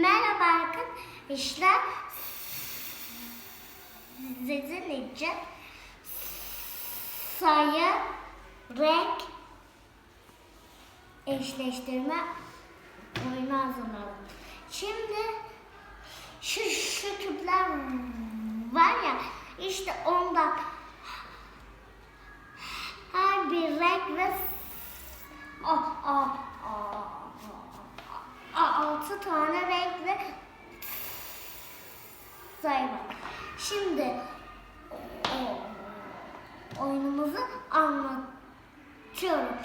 Merhaba arkadaşlar. Sizinle sayı, renk, eşleştirme. Oyunu hazırladım. Şimdi şu, şu küpler var ya işte onda her bir renk ve o, o, o, 6 tane renkli sayı. Şimdi e, oyunumuzu anlatıyorum.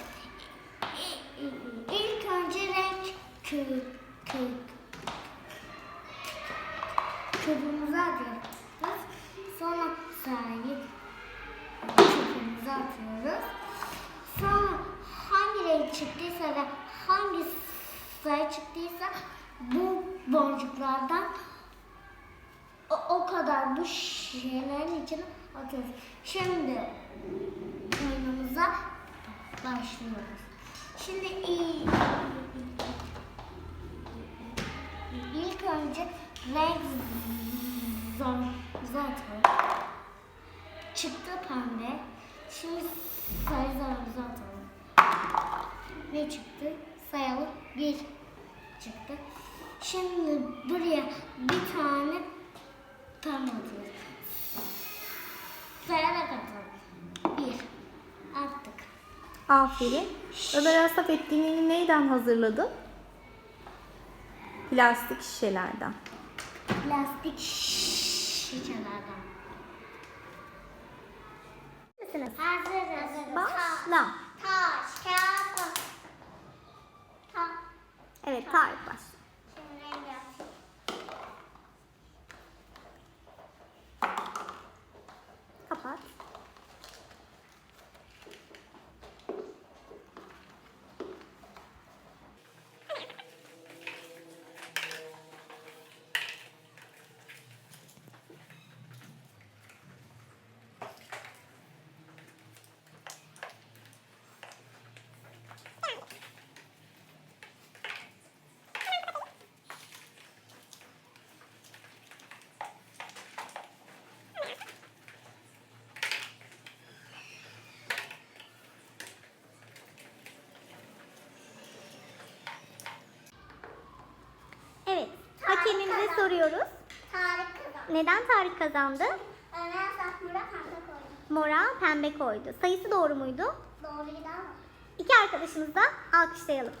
İlk önce renk küp küp küpümüzü atıyoruz. Sonra sayı küpümüzü atıyoruz. Sonra hangi renk çıktıysa ve hangi sayı çıktıysa bu boncuklardan o, o kadar bu şeylerin içine atıyoruz. Şimdi oyunumuza başlıyoruz. Şimdi i- ilk önce renk atıyoruz. Çıktı pembe. Şimdi sayı zarımızı atalım. Ne çıktı? Sayalım. Bir çıktı. Şimdi buraya bir tane pembe atıyoruz. Sayarak atalım. Bir. Attık. Aferin. Ömer Asaf etkinliğini neyden hazırladı? Plastik şişelerden. Plastik şişelerden. Mısınız? Hazırız. Başla. Taş, kağıt. Evet Tarık başla. Şimdi renk atayım. Kapat. Evet. Hakemimize soruyoruz. Tarık kazandı. Neden Tarık kazandı? Ömer Safmur'a kanka koydu. Mora pembe koydu. Sayısı doğru muydu? Doğruydu ama. İki arkadaşımızı da alkışlayalım.